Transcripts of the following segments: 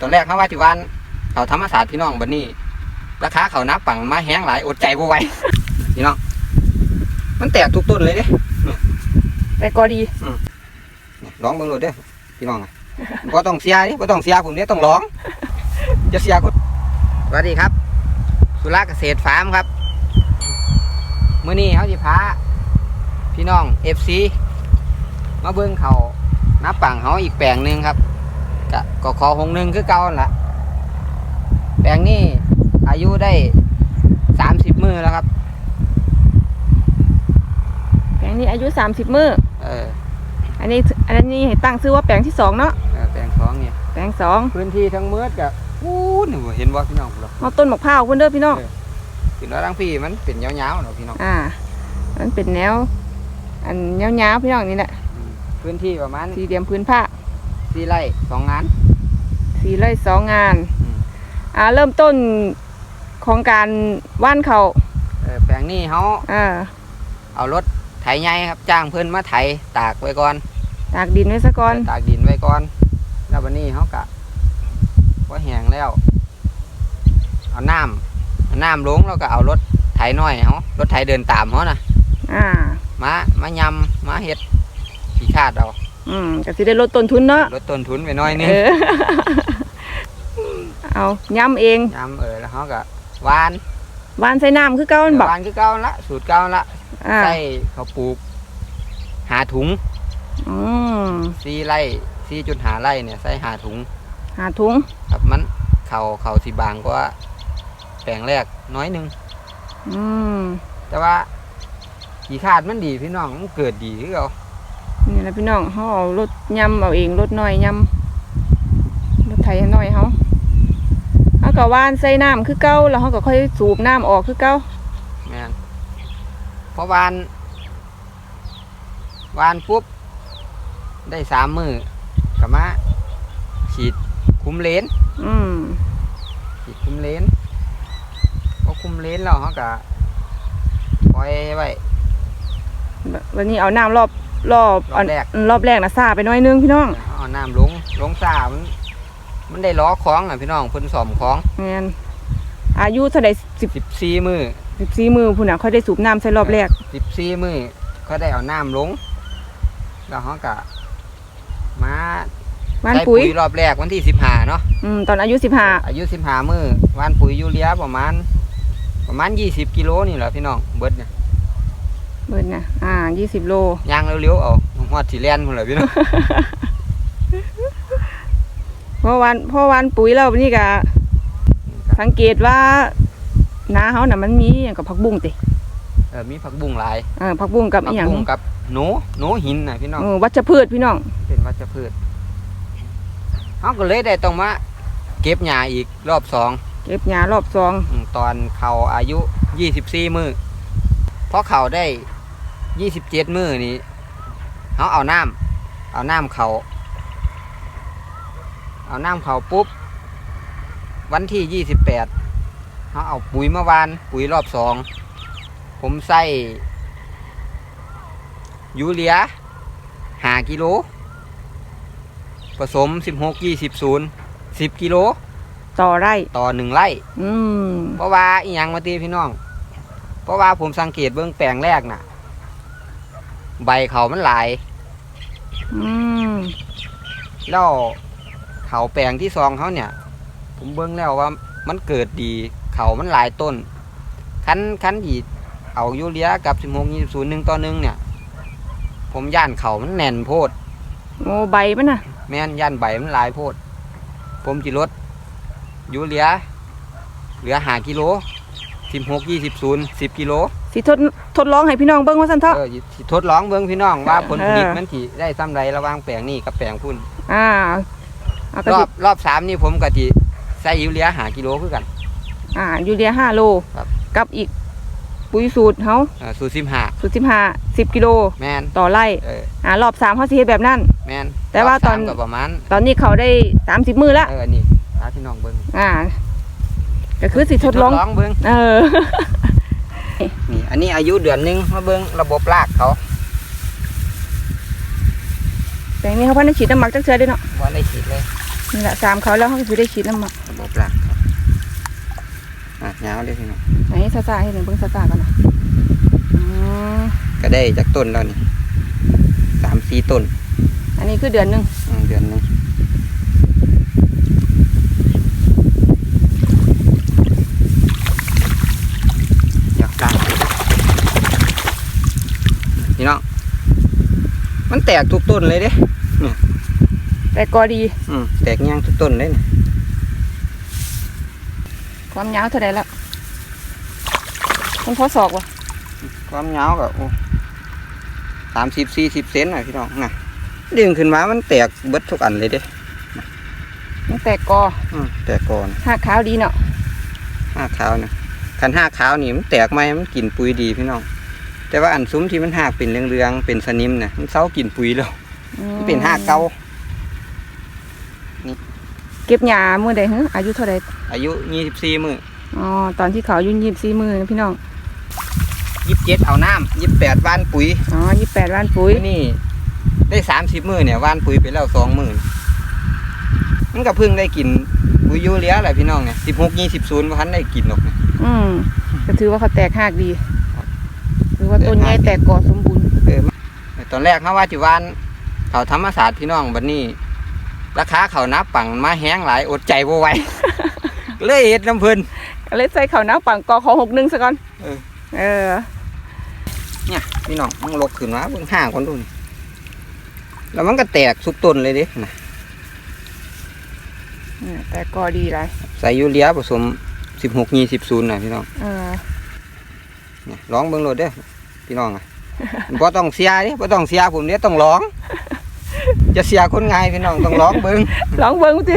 ตอนแรกเขาว่าที่วันเขาธรรมศาสตร์พี่น้องบัดนี้ราคาเขานับปังมาแห้งหลายอดใจบ่ไหวพี่น้องมันแตกทุกต้นเลยเด้แต่ก็ดีร้องเบิ่งโลดเด้อพี่น้องอะบ่ต้องเสียดิบ่ต้องเสียผมเนี่ยต้องร้อง จะเสียคนสวัสดีครับ สุราเกษตรฟาร์มครับมื้อนี้เขาสิพาพี่น้อง FC มาเบิ่งเขานับปังเขาอีกแปลงหนึงครับ ก็ก็ขอหงหนึงคือเก่านั่นล่ะแปลงนี้อายุได้30มื้อแล้วครับ แปลงนี้อายุ30มื้อเอออันนี้อันนี้ให้ตั้งชื่อว่าแปลงที่สองเนาะเออแปลงสองเนี่ยแปลงสองพื้นที่ทั้งเมือดกับอู้นี่บ่เห็นบ่พี่น้องพุ่นเหรอเอาต้นมะพร้าวเพิ่นเด้อพี่น้องขึ้นว่าทั้งพี่มันเป็นยาวๆเนาะพี่น้องอ่า มันเป็นแนว อันยาวๆพี่น้องนี่แหละพื้นที่ประมาณสี่เหลี่ยมพื้นผ้า สี่ไร่สองงานสี่ไร่สองงานอืมอ่าเริ่มต้นของการว่านเขาเออแปลงนี้เขาอ่าเอารถไถใหญ่ครับ จ้างเพิ่นมาไถตากไว้ก่อนตากดินไว้ซะก่อนตากดินไว้ก่อน แล้ววันนี้เขากะว่าแห้งแล้ว เอาน้ำเอาน้ำลงแล้วก็เอารถไถน้อยเขารถไถเดินตามเขานะอ่า มา มายำมาเฮ็ดขี้คาดเอา อืมก็สิได้ลดต้นทุนเนาะลดต้นทุนไปหน้อยนึงเออ เอาย้ำเองยำเออแล้วเขาก็หวานว่านใส่น้ำคือเก่ามันบอกหวานคือเก่าละสูตรเก่าละอ่าใส่เขาวปลูก หาถุงอืมสี่ไร่สี่จุดหาไร่เนี่ยใส่หาถุง หาถุง ครับมันเขาเขาสีบางกว่าแปลงแรกน้อยหนึง อืมแต่ว่า ขี่ขาดมันดีพี่น้องมันเกิดดีคือเขา นี่แหละพี่น้องเขาเอารถยำเอาเองรถน้อยยำรถไถให้น้อยเขาเขาก็ว่านใส่น้ำคือเก่าแล้วเขาก็ค่อยสูบน้ำออกคือเก่าแม่นเพราะวานวานปุ๊บได้สามมือกับมาฉีดคุ้มเลนอืมฉีดคุ้มเลนพอคุ้มเลนแล้วเขาก็ปล่อยไว้วันนี้เอาน้ำรอบ รอบรอบแรก รอบแรกนะซาไปหน้อยนึงพี่น้องเอาน้ำลงลงซ่ามันมันได้ล้อคล้องอะพี่น้องเพิ่นสอมคล้องแมนอายุเท่าใดสิบสิบสี่มือสิบสี่มือพุ่นน่ะค่อยได้สูบน้ำใส่รอบแรกสิบสี่มือก็ได้เอาน้ำลง แล้วเขาก็มาว่านใส่ปุ๋ยรอบแรกวันที่สิบห้าเนาะอืมตอนอายุสิบห้าอายุสิบห้ามือวานปุ๋ยยูเรียประมาณ ประมาณยี่สิบกิโลนี่แหละพี่น้องเบิดเนี่ย เบิดน่ะอ่ายี่สิบโลย่างเร็วๆเอาหอดสีแลนพุ่นเลยพี่น้องเพราะวันเพราะวันปุ๋ยเรานี่ก็สังเกตว่านาเขาน่ะมันมีอย่างกับผักบุ้งติเออมีผักบุ้งหลายเออผักบุ้งกับผัอีหยังบุ้งกับหนูหนูหินน่ะพี่น้องเออวัชพืชพี่น้อง เป็นวัชพืชเขาก็เลยได้ต้องมาเก็บหญ้าอีกรอบสองเก็บหญ้ารอบสองอืมตอนเขาอายุยี่สิบสี่มือเพราะเขาได้ ยี่สิบเจ็ดมือนี้เขาเอาน้ำเอาน้ำเขาเอาน้ำเขาปุ๊บ วันที่ยี่สิบแปดเขาเอาปุ๋ยมาวาน ปุ๋ยรอบสองผมใส่ยูเรียหากิโล ผสมสิบหกยี่สิบศูนย์สิบกิโล ต่อไร่ต่อหนึ่งไร่ อืมเพราะว่าอีหยังมาตีพี่น้อง เพราะว่าผมสังเกตเบื้องแปลงแรกน่ะ ใบเขามันหลาย อืมแล้วเขาแปลงที่ซองเขาเนี่ย ผมเบื้องแล้วว่ามันเกิดดี เขามันหลายต้น คันคันดีเอายูเรียกับสิบหกยี่ศูนย์หนึ่งต่อหนึ่งเนี่ย ผมย่านเขามันแน่นโพด โอ้ใบมันน่ะ แม่นย่านใบมันหลายโพด ผมจิลดยูเรียเหลือหากิโลสิบหกยี่สิบศูนย์สิบกิโล สิทดทดลองให้พี่น้องเบิ่งว่าซั่นเถอะ เออสิทดลองเบิ่งพี่น้องว่าผลผลิตเออ มันสิได้ซ้ำใดระหว่างแปลงนี้กับแปลงพุ่นอ่าเอากระรอสิบรอบสามนี่ผมก็สิใส่ยูเรียหากิโลคือกัน อ่ายูเรียห้าโลครับ กับอีกปุ๋ยสูตรเฮาเออสูตรสิบห้าสูตรสิบห้าสิบกิโลแมนต่อไร่เอออ่ารอบสามเขาสิเฮ็ดแบบนั้น แมนแต่ว่ารบสมตอนก็ประมาณตอนนี้เขาได้สามสิบมือละเออนี่ถ้าพี่น้องเบิ่งอ่า ก็คือสิทดลอง เบิ่งเออ นี่อันนี้อายุเดือนหนึงมาเบิ่งระบบรากเขาแปลงนี้เขาพันธุ์ฉีดน้ำหมักจักเชือได้เนาะว่าได้ฉีดเลยนี่แหละสามเขาแล้วเขาจะได้คิดน้ำหมักระบบหลักครับอะยาวเลยพี่น้องไหนซาซาให้หนึ่งเบิ่งซาซากันนะอืมก็ได้จากต้นแล้วนี่สามสี่ต้น อันนี้คือเดือนหนึ่งอืมเดือนหนึงอยากได้พี่น้องมันแตกทุกต้นเลยเด้แต่ก็ดี อืมแตกย่างทุกต้นเลยนะความยาวเท่าไหร่แล้วต้องพอศอกวะความยาวก็โอ้สามสิบสี่สิบเซนนะพี่น้องนะดึงขึ้นมามันแตกเบิดทุกอันเลยเด้มันแตกกออืมแตกก่อนหักขาวดีเนาะห้าขาวนะคันห้าขาวนี่มันแตกไหมมันกินปุ๋ยดีพี่น้อง แต่ว่าอันซุ้มที่มันหักเป็นเรืองๆเป็นสนิมนะมันเศร้ากินปุ๋ยแล้วอืมันเป็นห้าเก้าเก็บหญ้ามือใดฮะอายุเท่าไหร่อายุยี่สิบสี่มืออ๋อตอนที่เขาอายุ่ยี่สี่มือนะพี่น้องยี่สิบเจ็ดเอาน้ำยี่สิบแปดว่านปุ๋ยอ๋อยี่แปดล้านปุ๋ยมื้อนี่ได้สามสิบมือเนี่ยว่านปุ๋ยไปแล้วสองมือมันก็เพิ่งได้กินปุ๋ยยูเรียแหละพี่น้องเนี่ยสิบหกยี่สิบศูนย์พันได้กินหรอกเนี่ยอืมก็ถือว่าเขาแตกหักดีถือ ว่าต้นใหญ่แตกกอสมบูรณ์เออตอนแรกเขาว่าจิวานเขาธรรมศาสตร์พี่น้องบัดนี้ ราคาเขานับปังมาแห้งหลายอดใจบ่ไหวเลยเฮ็ดน้ำเพิ่นก็เลยใส่เขาวหน้าปังกอขอหกหนึ่งซะก่อนเออเออเนี่ยพี่น้องมันลกขึ้นมาเบิ่งห่างคนดูนี่แล้วมันก็แตกสุกต้นเลยเดินะเนี่ยแตกกอดีไรใส่ยูเรียผสมสิบหกยี่สิบศูนย์นะพี่น้องเออเนี่ยลองเบิ่งโลดเด้อ พี่น้องอะบ่ต้องเสียเดิบ่ต้องเสียผมเด้ต้องร้อง จะเสียคนง่ายพี่น้องต้องร้องเบิ่งลองเบิ้งสิ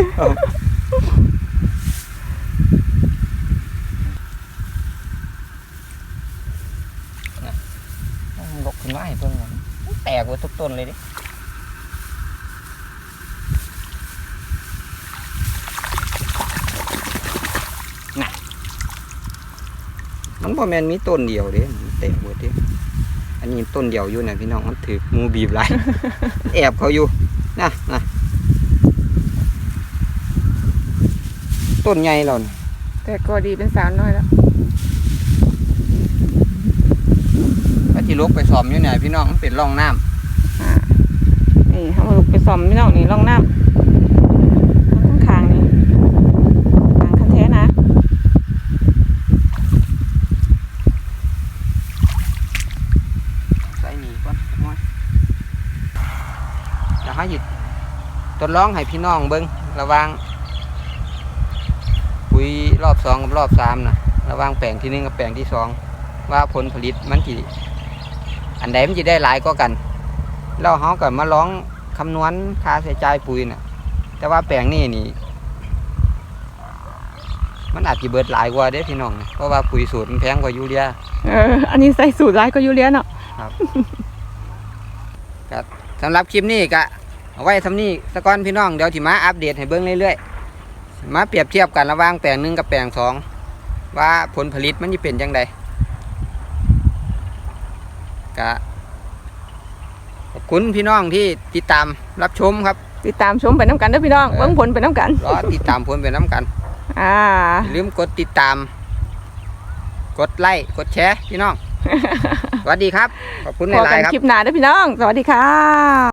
มันลกขึ้นมาให้เบิ่งว่ามันแตกหมดทุกต้นเลยเดิน่ะมันบ่แม่นมีต้นเดียวเด้มันแตกหมดเด้ อันนี้ต้นเดียวอยู่นะพี่น้องมันถืองูบีบหลายแอบเขาอยู่นะนะต้นใหญ่แล้วนี่แตกกอดีเป็นสาวน้อยแล้วก็ที่ลกไปซ้อมอยู่เนี่ยพี่น้องมันเป็นร่องน้ำอ่านี่เขามาไปซ่อมพี่น้องนี่ร่องน้ำข้างข้างๆนี่ทางคันแท้นะ ใส่หนีก่อนน้อยเดี๋ยวให้หยุดท ดลองให้พี่น้องเบิ้งระหวังปุ๋ยรอบสองกับรอบสามนะระหวังแปลงที่หนึ่งกับแปลงที่สองว่าผลผลิตมันกี่อันใดมันจะได้หลายก็กันแล้วเขาก็มาลองคำนวณค่าใช้จ่ายปุ๋ยนะแต่ว่าแปลงนี้นี่มันอาจจะเบิดหลายกว่าเด้พี่น้องนะเพราะว่าปุ๋ยสูตรมันแพงกว่ายูเรียเอออันนี้ใส่สูตรร้ายก็ยูเลียนเนาะสำหรับคลิปนี้ก็ เอาไว้ทำนี้สะก้อนพี่น้องเดี๋ยวที่มาอัปเดตให้เบิ้งเรื่อยๆมาเปรียบเทียบกันระหว่างแปลงหนึ่งกับแปลงสองว่าผลผลิตมันจะเป็นยังไงก็ขอบคุณพี่น้องที่ติดตามรับชมครับ ติดตามชมไปน้ำกันเด้อพี่น้องเออเบิ้งผลไปน้ำกันรอติดตามผลเป็นน้ำกัน อ่าอย่าลืมกดติดตาม กดไลค์กดแชร์พี่น้อง สวัสดีครับ ขอบคุณหพอลากัยนๆครับ คลิปหน้าเด้อพี่น้อง สวัสดีค่ะ